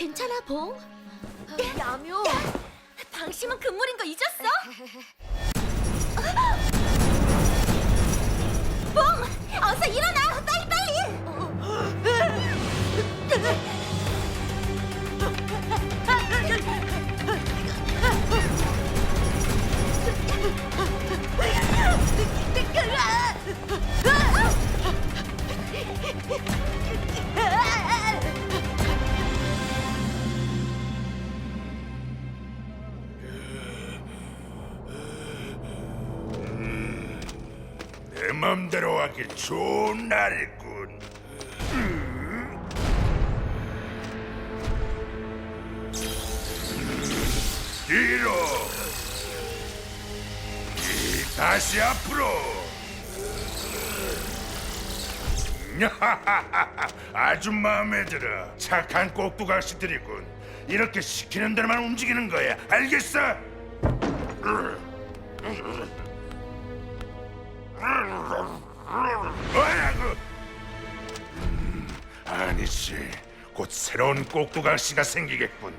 괜찮아, 봉? 야묘. 방심은 금물인 거 잊었어? 봉! 어서 일어나! 빨리 빨리! 내 맘대로 하기 좋은 날이군. 뒤로. 이, 다시 앞으로. 아주 마음에 들어. 착한 꼭두각시들이군. 이렇게 시키는 대로만 움직이는 거야. 알겠어? 음, 아니지. 곧 새로운 꼭두각시가 생기겠군.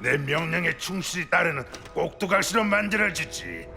내 명령에 충실히 따르는 꼭두각시로 만들어지지.